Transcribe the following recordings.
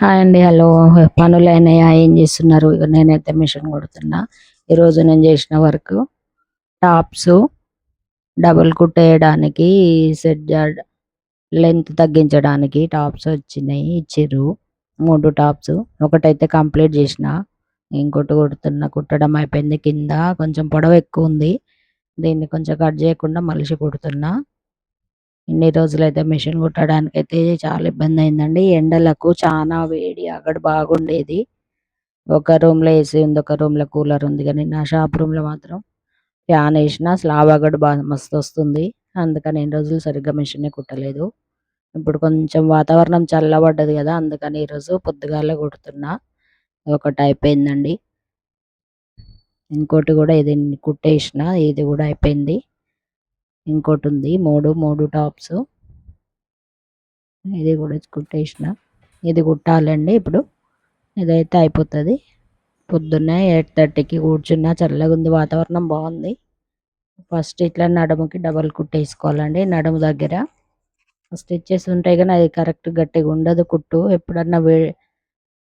Hi అండి hello. పనులు అయినాయా? ఏం చేస్తున్నారు? ఇక నేనైతే మిషన్ కుడుతున్నా. ఈరోజు నేను చేసిన వర్క్ టాప్స్ డబుల్ కుట్టేయడానికి సెట్ లెంత్ తగ్గించడానికి టాప్స్ వచ్చినాయి ఇచ్చిర్రు. మూడు టాప్స్. ఒకటైతే కంప్లీట్ చేసిన. ఇంకోటి కుడుతున్నా. కుట్టడం అయిపోయింది కింద. కొంచెం పొడవు ఎక్కువ ఉంది. దీన్ని కొంచెం కట్ చేయకుండా మలిసి కుడుతున్నా. ఇన్ని రోజులైతే మిషన్ కుట్టడానికి అయితే చాలా ఇబ్బంది అయిందండి ఎండలకు చాలా వేడి అక్కడ బాగుండేది. ఒక రూమ్లో ఏసీ ఉంది ఒక రూమ్లో కూలర్ ఉంది. కానీ నా షాప్ రూమ్లో మాత్రం ఫ్యాన్ వేసిన స్లాబ్ అక్కడ బాగా మస్తు వస్తుంది. అందుకని ఎన్ని రోజులు సరిగ్గా మిషన్ కుట్టలేదు. ఇప్పుడు కొంచెం వాతావరణం చల్లబడ్డది కదా అందుకని ఈరోజు పొద్దుగాలే కుడుతున్నా. ఒకటి అయిపోయిందండి. ఇంకోటి కూడా ఇది కుట్టేసిన ఇది కూడా అయిపోయింది. ఇంకోటి ఉంది మూడు మూడు టాప్స్. ఇది కూడా కుట్టేసిన. ఇది కుట్టాలండి ఇప్పుడు. ఇదైతే అయిపోతుంది. పొద్దున్నే ఎయిట్ థర్టీకి కూర్చున్న చల్లగా ఉంది వాతావరణం బాగుంది. ఫస్ట్ ఇట్లా నడుముకి డబల్ కుట్టేసుకోవాలండి నడుము దగ్గర. స్టిచ్చెస్ ఉంటాయి కానీ అది కరెక్ట్ గట్టిగా ఉండదు కుట్టు. ఎప్పుడన్నా వే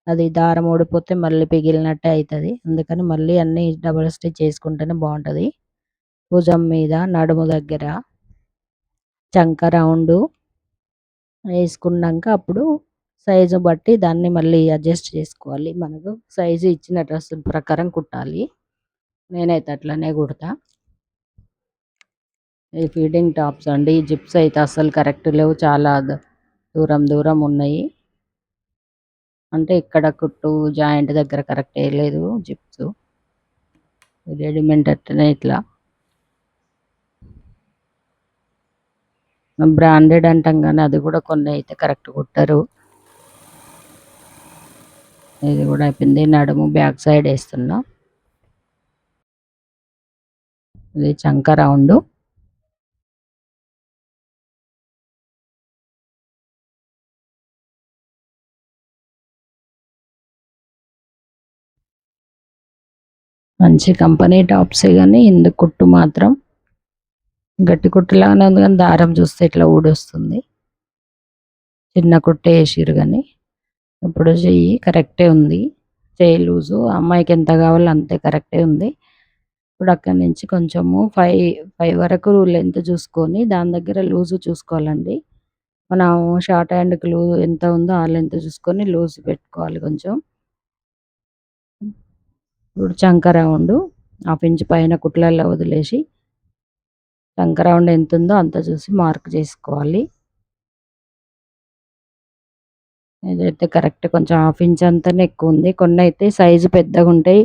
అది దారం ఓడిపోతే మళ్ళీ పిగిలినట్టే అవుతుంది అందుకని మళ్ళీ అన్నీ డబల్ స్టిచ్ చేసుకుంటేనే బాగుంటుంది. భుజం మీద నడుము దగ్గర చంక రౌండ్ వేసుకున్నాక అప్పుడు సైజు బట్టి దాన్ని మళ్ళీ అడ్జస్ట్ చేసుకోవాలి. మనకు సైజు ఇచ్చిన డ్రెస్ ప్రకారం కుట్టాలి. నేనైతే అట్లనే కుడతా. ఈ ఫీడింగ్ టాప్స్ అండి ఈ జిప్స్ అయితే అసలు కరెక్ట్ లేవు. చాలా దూరం దూరం ఉన్నాయి. అంటే ఇక్కడ కుట్టు జాయింట్ దగ్గర కరెక్ట్ వేయలేదు జిప్స్. రెడీమేడ్ అట్లనే ఇట్లా. బ్రాండెడ్ అంటాం కానీ అది కూడా కొన్ని అయితే కరెక్ట్ కుట్టరు. ఇది కూడా అయిపోయింది. నడుము బ్యాక్ సైడ్ వేస్తున్నా. ఇది చంక రౌండ్. మంచి కంపెనీ టాప్సే కానీ ఇందుకు కుట్టు మాత్రం గట్టి కుట్టులాగానే ఉంది కానీ దారం చూస్తే ఇట్లా ఊడొస్తుంది. చిన్న కుట్టే వేసిరు కానీ. ఇప్పుడు చెయ్యి కరెక్టే ఉంది. చెయ్యి లూజు. అమ్మాయికి ఎంత కావాలో అంతే కరెక్టే ఉంది. ఇప్పుడు అక్కడి నుంచి కొంచెము ఫైవ్ ఫైవ్ వరకు లెంత్ చూసుకొని దాని దగ్గర లూజు చూసుకోవాలండి. మనం షార్ట్ హ్యాండ్కి లూజ్ ఎంత ఉందో ఆ లెంత్ చూసుకొని లూజ్ పెట్టుకోవాలి కొంచెం. ఇప్పుడు చంక రౌండ్. హాఫ్ ఇంచ్ పైన కుట్లలో వదిలేసి టంక్ రౌండ్ ఎంత ఉందో అంత చూసి మార్క్ చేసుకోవాలి. ఇదైతే కరెక్ట్ కొంచెం హాఫ్ ఇంచ్ అంతానే ఎక్కువ ఉంది. కొన్ని అయితే సైజు పెద్దగా ఉంటాయి.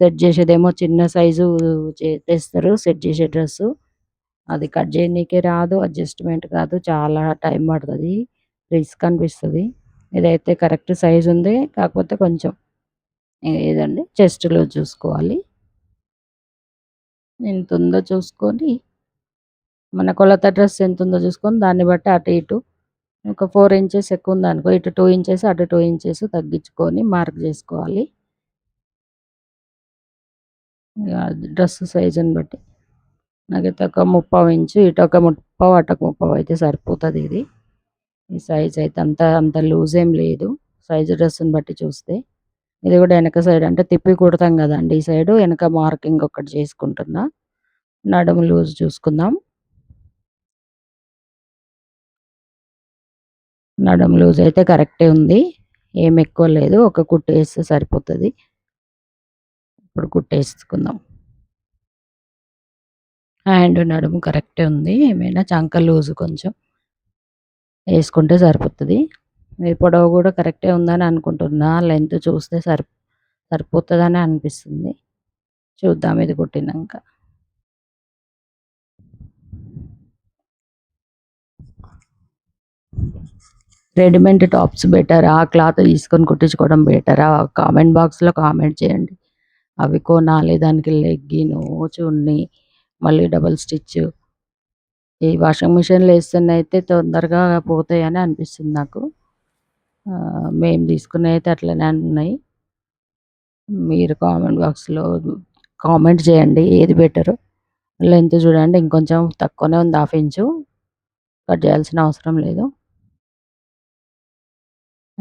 సెట్ చేసేదేమో చిన్న సైజు తెస్తారు సెట్ చేసే డ్రెస్ అది కట్ చేయనీకే రాదు అడ్జస్ట్మెంట్ కాదు. చాలా టైం పడుతుంది. రిస్క్ అనిపిస్తుంది. ఇదైతే కరెక్ట్ సైజు ఉంది. కాకపోతే కొంచెం ఏదండి? చెస్ట్లో చూసుకోవాలి. ఎంత ఉందో చూసుకొని మన కొలత డ్రెస్ ఎంత ఉందో చూసుకొని దాన్ని బట్టి అటు ఇటు ఒక ఫోర్ ఇంచెస్ ఎక్కువ ఉందనుకో ఇటు టూ ఇంచెస్ అటు టూ ఇంచెస్ తగ్గించుకొని మార్క్ చేసుకోవాలి. డ్రెస్ సైజుని బట్టి. నాకైతే ఒక ముప్పావు ఇంచు ఇటు ఒక ముప్పావు అటు ఒక ముప్పావు అయితే సరిపోతుంది ఇది. ఈ సైజ్ అయితే అంత అంత లూజ్ ఏం లేదు. సైజు డ్రెస్ని బట్టి చూస్తే. ఇది కూడా వెనక సైడ్ అంటే తిప్పి కుడతాం కదండి ఈ సైడ్ వెనక మార్కింగ్ ఒకటి చేసుకుంటున్నా. నడుము లూజ్ చూసుకుందాం. నడుము లూజ్ అయితే కరెక్టే ఉంది. ఏం ఎక్కువ లేదు. ఒక కుట్టు వేస్తే సరిపోతుంది. ఇప్పుడు కుట్టేసుకుందాం హ్యాండ్ నడుము కరెక్టే ఉంది. ఏమైనా చంక లూజ్ కొంచెం వేసుకుంటే సరిపోతుంది. పొడవు కూడా కరెక్టే ఉందని అనుకుంటున్నా. లెంత్ చూస్తే సరి సరిపోతుందని అనిపిస్తుంది. చూద్దాం ఇది కుట్టినాక. రెడీమేడ్ టాప్స్ బెటరా? క్లాత్ తీసుకొని కుట్టించుకోవడం బెటర్? ఆ కామెంట్ బాక్స్లో కామెంట్ చేయండి. అవి కొనాలి దానికి లెగ్గిను చున్ని మళ్ళీ డబల్ స్టిచ్. ఈ వాషింగ్ మిషన్లో వేస్తున్న అయితే తొందరగా పోతాయని అనిపిస్తుంది నాకు. మేము తీసుకునే అయితే అట్లనే ఉన్నాయి. మీరు కామెంట్ బాక్స్లో కామెంట్ చేయండి ఏది బెటర్. లెంత్ చూడండి ఇంకొంచెం తక్కువనే ఉంది హాఫ్ ఇంచు. కట్ చేయాల్సిన అవసరం లేదు.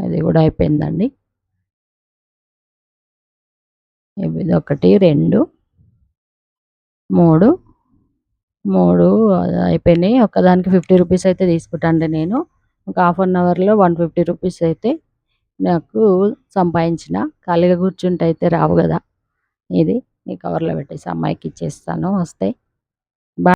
అది కూడా అయిపోయిందండి. ఇది ఒకటి రెండు మూడు. మూడు అయిపోయినాయి. ఒకదానికి ఫిఫ్టీ రూపీస్ అయితే తీసుకుంటాండి నేను. ఒక హాఫ్ అన్ అవర్లో వన్ ఫిఫ్టీ రూపీస్ అయితే నాకు సంపాదించిన. ఖాళీగా కూర్చుంటే అయితే రావు కదా. ఇది ఈ కవర్లో పెట్టేసి అమ్మాయికి ఇచ్చేస్తాను. వస్తే